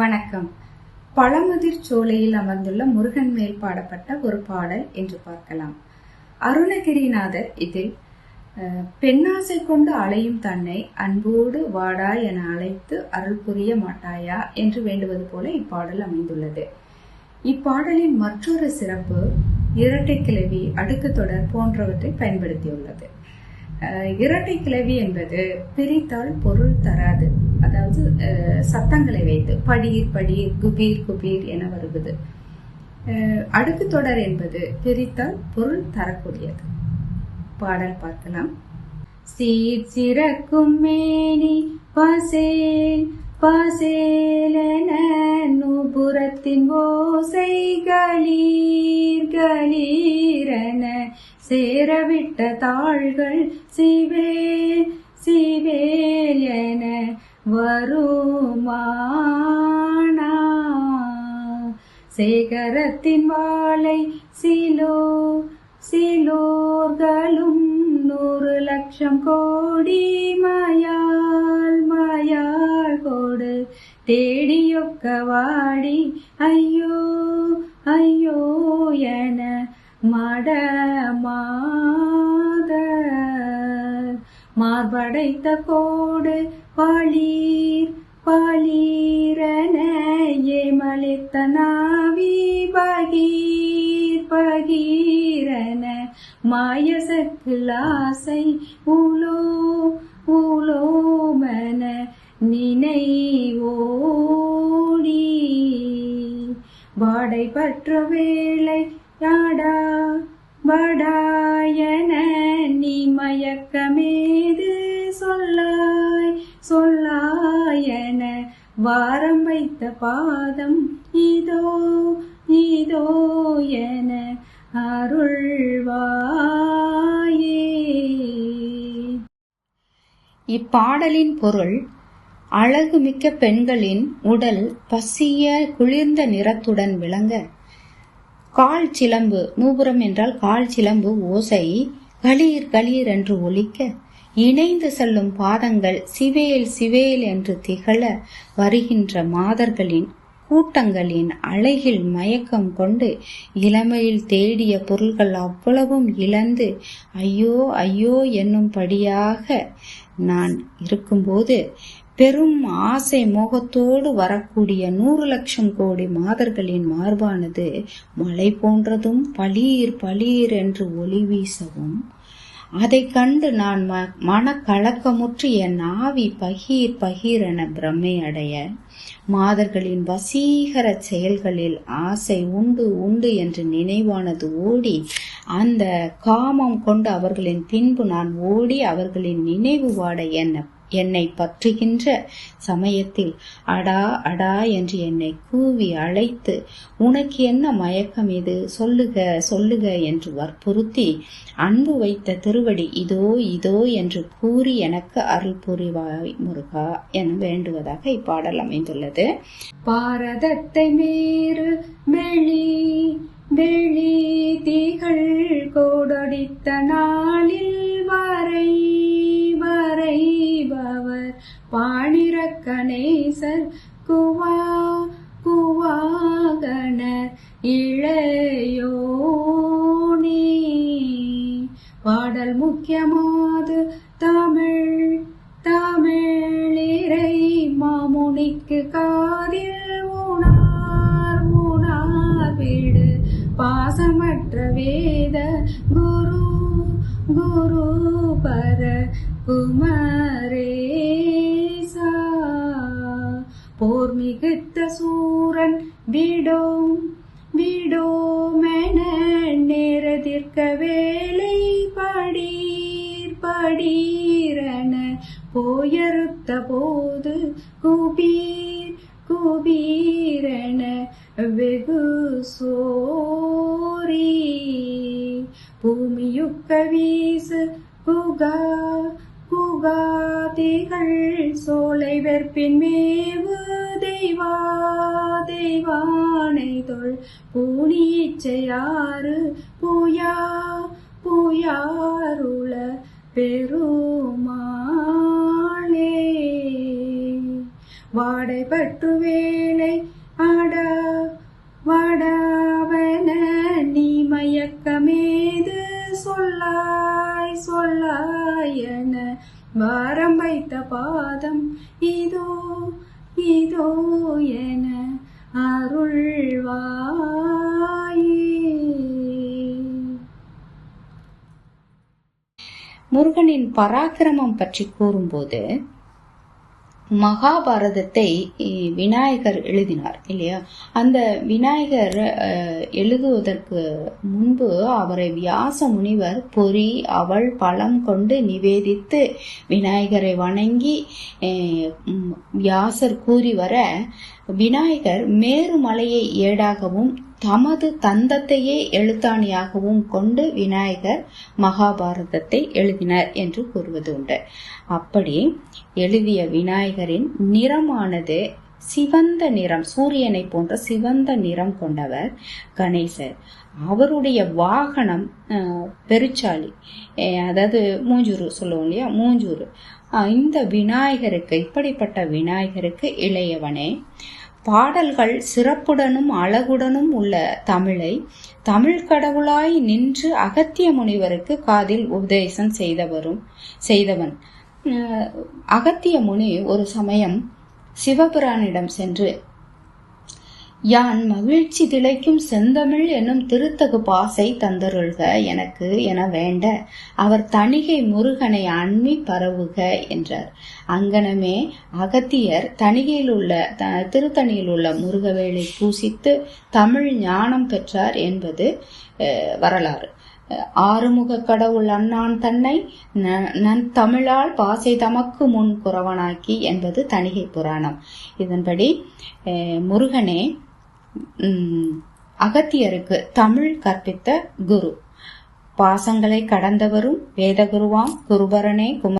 வணக்கம். பழமுதிர் சோலையில் அமர்ந்துள்ள முருகன் மேல் பாடப்பட்ட ஒரு பாடல் என்று பார்க்கலாம். அருணகிரிநாதர் இதில் பெண்ணாசை கொண்டு அலையும் தன்னை அன்போடு வாடா என அழைத்து அருள் புரிய மாட்டாயா என்று வேண்டுவது போல இப்பாடல் அமைந்துள்ளது. இப்பாடலின் மற்றொரு சிறப்பு இரட்டை கிளவி அடுக்கு தொடர் போன்றவற்றை பயன்படுத்தியுள்ளது. இரட்டை கிளவி என்பது பிரித்தால் பொருள் தராது அதாவது சத்தங்களை வைத்து படியீர் படியீர் குபீர் குபீர் என வருவது. அடுக்கு தொடர் என்பது பிரித்தால் பொருள் தரக்கூடியது. பாடல் பார்க்கலாம். சீர் சிறக்கும் மேனி பசேல் பசேலன நூபுரத்தின் ஓசை கலீர் கலீரென சேரவிட்ட தாள்கள் சிவேல் சிவேல் என வருமானா சேகரத்தின் வாளை சிலோ சிலோர்களும் நூறு லட்சம் கோடி மயால் மயால் கோடு தேடியொக்க வாடி ஐயோ ஐயோ என மடமாத மார்படைத்த கோடு பளீர் பளீரென ஏமளித்த நாவி பகீர் பகீரன மாயசக்கில் ஆசை உலோ உலோமன நினைவோடி. வாடை பற்ற வேளை யாடா? வடாயன நீ மயக்கமேது சொல்லாய் சொல்லாயன வாரம் வைத்த பாதம் இதோ இதோ என அருள்வாயே. இப்பாடலின் பொருள் அழகுமிக்க பெண்களின் உடல் பசிய குளிர்ந்த நிறத்துடன் விளங்க. கால் சிலம்பு நூபுரம் என்றால் கால் சிலம்பு ஓசை களீர் களீர் என்று ஒலிக்க இணைந்து செல்லும் பாதங்கள் சிவேல் சிவேல் என்று திகழ வருகின்ற மாதர்களின் கூட்டங்களின் அழகில் மயக்கம் கொண்டு இளமையில் தேடிய பொருள்கள் அவ்வளவும் இழந்து ஐயோ ஐயோ என்னும்படியாக நான் இருக்கும்போது பெரும் ஆசை மோகத்தோடு வரக்கூடிய நூறு லட்சம் கோடி மாதர்களின் மார்பானது மலை போன்றதும் பளீர் பளீர் என்று ஒளி வீசவும். அதை கண்டு நான் ம- மனக்கலக்கமுற்று என் ஆவி பகீர் பகீர் என பிரமை அடைய மாதர்களின் வசீகர செயல்களில் ஆசை உண்டு உண்டு என்று நினைவானது ஓடி அந்த காமம் கொண்டு அவர்களின் பின்பு நான் ஓடி அவர்களின் நினைவு வாட என்ன என்னை பற்றுகின்ற சமயத்தில் அடா அடா என்று என்னை கூவி அழைத்து உனக்கு என்ன மயக்கம் இது? சொல்லுக சொல்லுக என்று வற்புறுத்தி அன்பு வைத்த திருவடி இதோ இதோ என்று கூறி எனக்கு அருள் புரிவாய் முருகா என வேண்டுவதாக இப்பாடல் அமைந்துள்ளது பாரதத்தை மேறு வெளி வெளி தீகள் கோடடித்த நாளில் வரை வரைபவர் பாணிரக்கணேசர் குவா குவாகணர் இளையோனி பாடல் முக்கியமாது பாசமற்ற வேத குரு குரு பர குமரேசா போர் மிகுத்த சூரன் விடோம் விடோமென நேரதிர்க்க வேலை படீர் படீரன போயறுத்த போது குபீர் குபீர். சோலை வெற்பின் மேவு தெய்வா தெய்வானை தொல் பூனிச்சையாறு பூயா பூயாருள பெருமாளே. வாடைப்பட்டு வேலை ஆடா சொல்லாயன வாரம் வைத்த பாதம் இதோ இதோ என அருள்வாயே. முருகனின் பராக்கிரமம் பற்றி கூறும்போது மகாபாரதத்தை விநாயகர் எழுதினார் இல்லையா? அந்த விநாயகர் எழுதுவதற்கு முன்பு அவரை வியாச முனிவர் பொறி அவள் பழம் கொண்டு நிவேதித்து விநாயகரை வணங்கி வியாசர் கூறி வர விநாயகர் மேருமலையை ஏடாகவும் தமது தந்தத்தையே எழுத்தாணியாகவும் கொண்டு விநாயகர் மகாபாரதத்தை எழுதினார் என்று கூறுவது உண்டு. அப்படி எழுதிய விநாயகரின் நிறமானது சிவந்த நிறம் சூரியனை போன்ற சிவந்த நிறம் கொண்டவர் கணேசர். அவருடைய வாகனம் பெருச்சாலி பெருச்சாளி அதாவது மூஞ்சூறு சொல்லுவோம் இல்லையா? மூஞ்சூறு. இந்த விநாயகருக்கு இப்படிப்பட்ட விநாயகருக்கு இளையவனே பாடல்கள் சிறப்புடனும் அழகுடனும் உள்ள தமிழை தமிழ் கடவுளாய் நின்று அகத்திய முனிவருக்கு காதில் உபதேசம் செய்தவரும் செய்தவன். அகத்திய முனி ஒரு சமயம் சிவபுரானிடம் சென்று யான் மகிழ்ச்சி திளைக்கும் செந்தமிழ் என்னும் திருத்தகு பாசை தந்தருள்க எனக்கு என வேண்ட அவர் தணிகை முருகனை அண்மி பரவுக என்றார். அங்கனமே அகத்தியர் தணிகையில் உள்ள த- திருத்தணியில் உள்ள முருகவேளை பூசித்து தமிழ் ஞானம் பெற்றார் என்பது வரலாறு. ஆறுமுக கடவுள் அண்ணான் தன்னை ந- நன் தமிழால் பாசை தமக்கு முன் குறவனாக்கி என்பது தணிகை புராணம். இதன்படி முருகனே அகத்தியருக்கு தமிழ் கற்பித்த குரு. பாசங்களை கடந்தவரும் வேதகுருவாம் குருபரனே கும